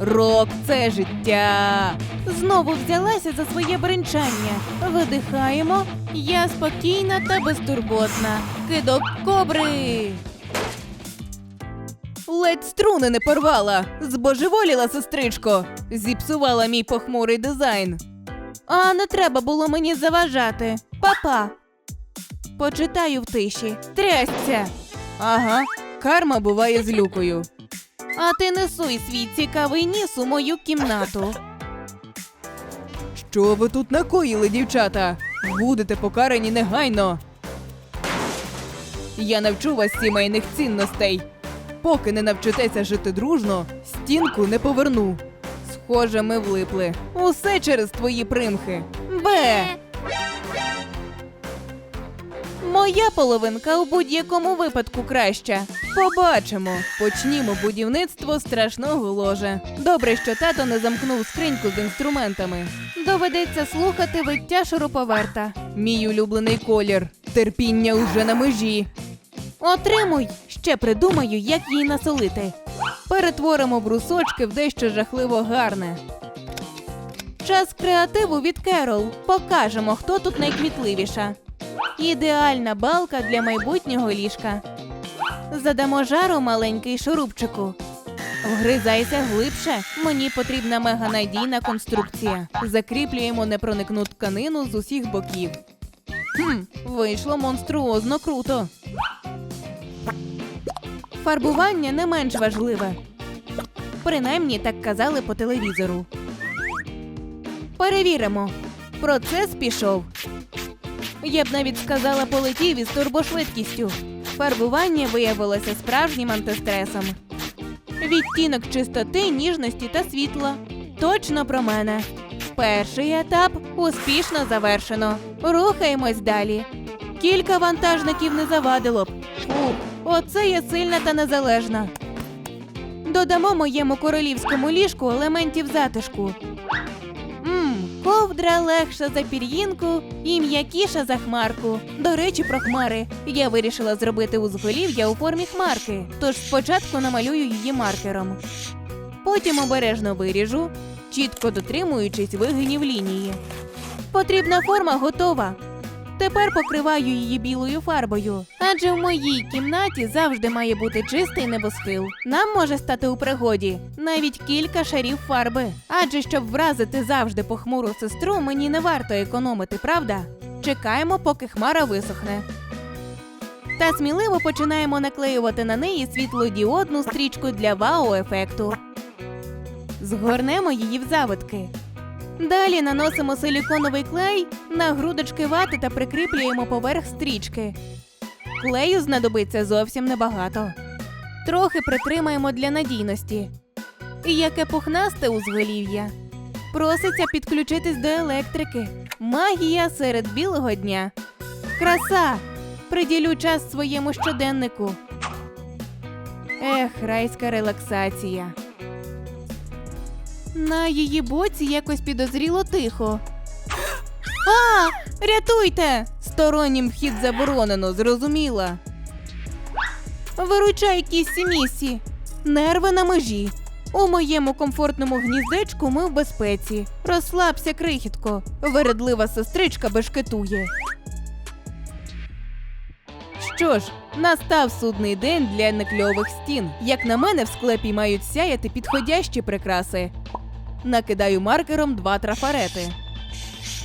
Рок це життя. Знову взялася за своє бренчання. Видихаємо. Я спокійна та безтурботна. Кидок кобри. Ледь струни не порвала. Збожеволіла сестричко. Зіпсувала мій похмурий дизайн. А не треба було мені заважати. Папа. Почитаю в тиші. Трясця. Ага, карма буває з люкою. А ти не суй свій цікавий ніс у мою кімнату. Що ви тут накоїли, дівчата? Будете покарані негайно. Я навчу вас сімейних цінностей. Поки не навчитеся жити дружно, стінку не поверну. Схоже, ми влипли. Усе через твої примхи. Бе. Моя половинка у будь-якому випадку краща. Побачимо. Почнімо будівництво страшного ложа. Добре, що тато не замкнув скриньку з інструментами. Доведеться слухати виття шуруповерта. Мій улюблений колір. Терпіння уже на межі. Отримуй! Ще придумаю, як її насолити. Перетворимо брусочки в дещо жахливо гарне. Час креативу від Керол. Покажемо, хто тут найквітливіша. Ідеальна балка для майбутнього ліжка. Задамо жару маленький шурупчику. Вгризайся глибше. Мені потрібна меганадійна конструкція. Закріплюємо непроникну тканину з усіх боків. Хм, вийшло монструозно круто. Фарбування не менш важливе. Принаймні так казали по телевізору. Перевіримо. Процес пішов. Я б навіть сказала, полетів із турбошвидкістю. Фарбування виявилося справжнім антистресом. Відтінок чистоти, ніжності та світла. Точно про мене. Перший етап успішно завершено. Рухаємось далі. Кілька вантажників не завадило б. Фу, оце я сильна та незалежна. Додамо моєму королівському ліжку елементів затишку. Ковдра легша за пір'їнку і м'якіша за хмарку. До речі, про хмари. Я вирішила зробити узголів'я у формі хмарки, тож спочатку намалюю її маркером. Потім обережно виріжу, чітко дотримуючись вигинів лінії. Потрібна форма готова. Тепер покриваю її білою фарбою, адже в моїй кімнаті завжди має бути чистий небосхил. Нам може стати у пригоді навіть кілька шарів фарби. Адже щоб вразити завжди похмуру сестру, мені не варто економити, правда? Чекаємо, поки хмара висохне. Та сміливо починаємо наклеювати на неї світлодіодну стрічку для вау-ефекту. Згорнемо її в завитки. Далі наносимо силіконовий клей на грудочки вати та прикріплюємо поверх стрічки. Клею знадобиться зовсім небагато. Трохи притримаємо для надійності. І яке пухнасте узголів'я. Проситься підключитись до електрики. Магія серед білого дня. Краса! Приділю час своєму щоденнику. Ех, райська релаксація. На її боці якось підозріло тихо. А, рятуйте! Стороннім вхід заборонено, зрозуміла. Виручай кісі місі. Нерви на межі. У моєму комфортному гніздечку ми в безпеці. Розслабся, крихітко. Вередлива сестричка бешкетує. Що ж, настав судний день для некльових стін. Як на мене, в склепі мають сяяти підходящі прикраси. Накидаю маркером два трафарети.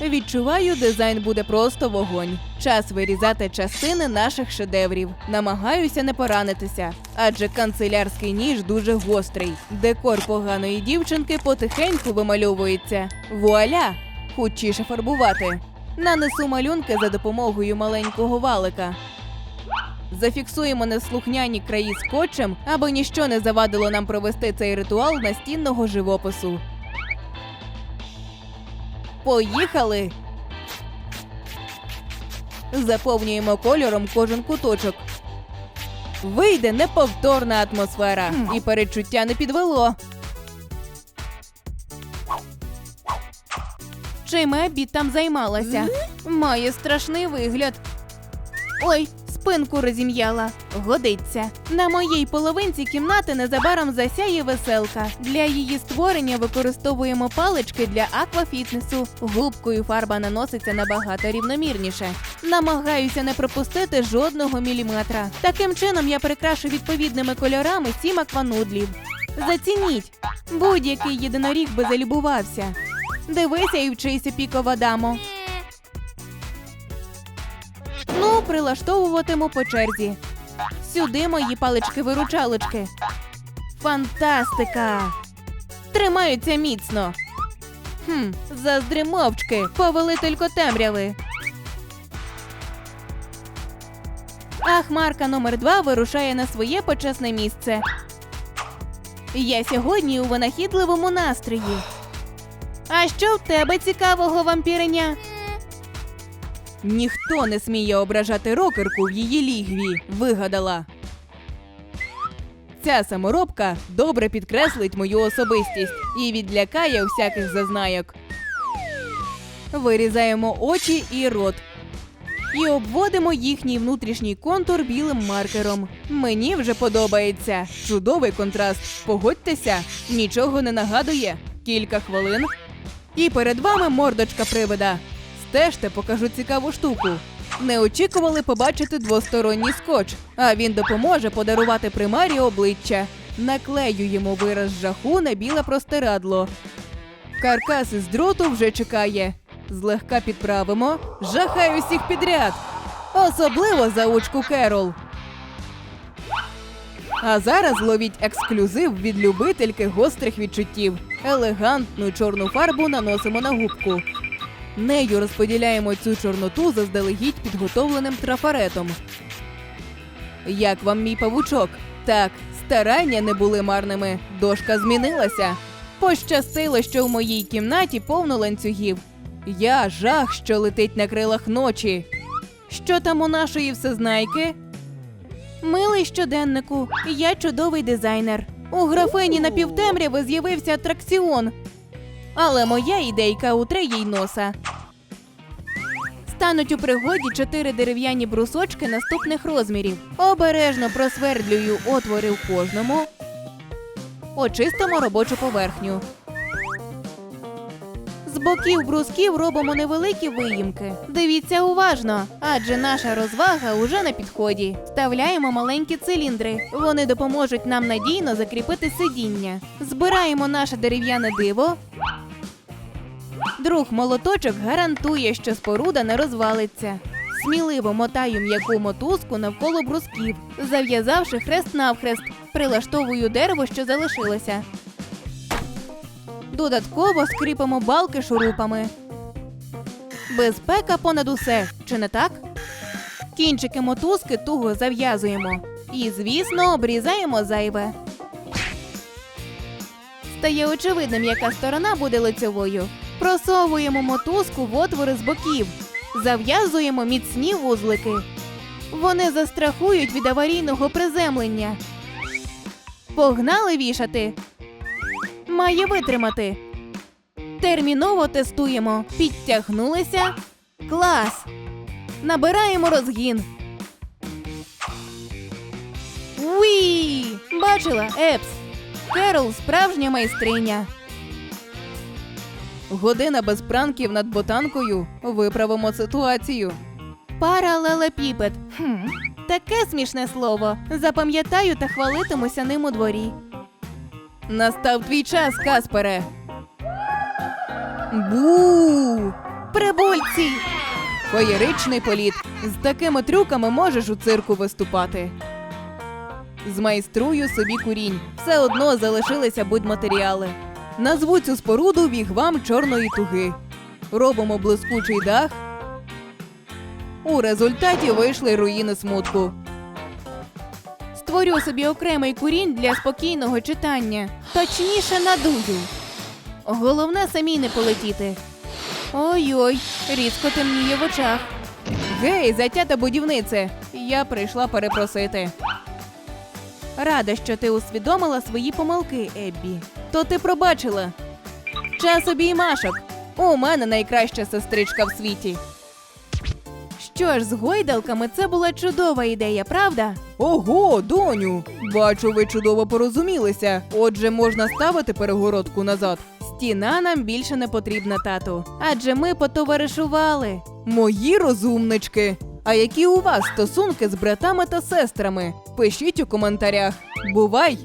Відчуваю, дизайн буде просто вогонь. Час вирізати частини наших шедеврів. Намагаюся не поранитися, адже канцелярський ніж дуже гострий. Декор поганої дівчинки потихеньку вимальовується. Вуаля! Хутчіше фарбувати. Нанесу малюнки за допомогою маленького валика. Зафіксуємо неслухняні краї скотчем, аби ніщо не завадило нам провести цей ритуал настінного живопису. Поїхали! Заповнюємо кольором кожен куточок. Вийде неповторна атмосфера, і передчуття не підвело. Чим Еббі там займалася? Має страшний вигляд. Ой, спинку розім'яла. Годиться. На моїй половинці кімнати незабаром засяє веселка. Для її створення використовуємо палички для аквафітнесу. Губкою фарба наноситься набагато рівномірніше. Намагаюся не пропустити жодного міліметра. Таким чином я прикрашу відповідними кольорами сім акванудлів. Зацініть, будь-який єдиноріг би залюбувався. Дивися і вчися, пікова дамо. Прилаштовуватиму по черзі. Сюди мої палички-виручалочки. Фантастика! Тримаються міцно. Хм, заздри мовчки, повелителько темряви. А хмарка номер два вирушає на своє почесне місце. Я сьогодні у винахідливому настрої. А що в тебе цікавого, вампіреня? Ніхто не сміє ображати рокерку в її лігві, вигадала. Ця саморобка добре підкреслить мою особистість і відлякає всяких зазнайок. Вирізаємо очі і рот. І обводимо їхній внутрішній контур білим маркером. Мені вже подобається. Чудовий контраст. Погодьтеся, нічого не нагадує. Кілька хвилин. І перед вами мордочка привида. Стежте, покажу цікаву штуку. Не очікували побачити двосторонній скотч, а він допоможе подарувати примарі обличчя. Наклеюємо вираз жаху на біле простирадло. Каркас із дроту вже чекає. Злегка підправимо. Жахай усіх підряд. Особливо заучку Керол. А зараз ловіть ексклюзив від любительки гострих відчуттів. Елегантну чорну фарбу наносимо на губку. Нею розподіляємо цю чорноту заздалегідь підготовленим трафаретом. Як вам мій павучок? Так, старання не були марними. Дошка змінилася. Пощастило, що в моїй кімнаті повно ланцюгів. Я жах, що летить на крилах ночі. Що там у нашої всезнайки? Милий щоденнику, я чудовий дизайнер. У графині на півтемряви з'явився атракціон. Але моя ідейка утре їй носа. Стануть у пригоді чотири дерев'яні брусочки наступних розмірів. Обережно просвердлюю отвори в кожному. Очистимо робочу поверхню. З боків брусків робимо невеликі виїмки. Дивіться уважно, адже наша розвага уже на підході. Вставляємо маленькі циліндри. Вони допоможуть нам надійно закріпити сидіння. Збираємо наше дерев'яне диво. Друг молоточок гарантує, що споруда не розвалиться. Сміливо мотаю м'яку мотузку навколо брусків, зав'язавши хрест навхрест, прилаштовую дерево, що залишилося. Додатково скріпимо балки шурупами. Безпека понад усе, чи не так? Кінчики мотузки туго зав'язуємо. І, звісно, обрізаємо зайве. Стає очевидним, яка сторона буде лицевою. Просовуємо мотузку в отвори з боків. Зав'язуємо міцні вузлики. Вони застрахують від аварійного приземлення. Погнали вішати. Має витримати. Терміново тестуємо. Підтягнулися. Клас. Набираємо розгін. Уі! Бачила, Епс. Керол справжня майстриня. Година без пранків над ботанкою. Виправимо ситуацію. Паралелепіпед. Хм. Таке смішне слово. Запам'ятаю та хвалитимуся ним у дворі. Настав твій час, Каспере. Бу! Прибульці! Феєричний політ. З такими трюками можеш у цирку виступати. Змайструю собі курінь. Все одно залишилися будматеріали. Назву цю споруду вігвам чорної туги. Робимо блискучий дах. У результаті вийшли руїни смутку. Створю собі окремий курінь для спокійного читання. Точніше надую. Головне самій не полетіти. Ой-ой, різко темніє в очах. Гей, затята будівнице! Я прийшла перепросити. Рада, що ти усвідомила свої помилки, Еббі. То ти пробачила. Час обіймашок. У мене найкраща сестричка в світі. Що ж, з гойдалками це була чудова ідея, правда? Ого, доню! Бачу, ви чудово порозумілися. Отже, можна ставити перегородку назад. Стіна нам більше не потрібна, тату. Адже ми потоваришували. Мої розумнички. А які у вас стосунки з братами та сестрами? Пишіть у коментарях. Бувай!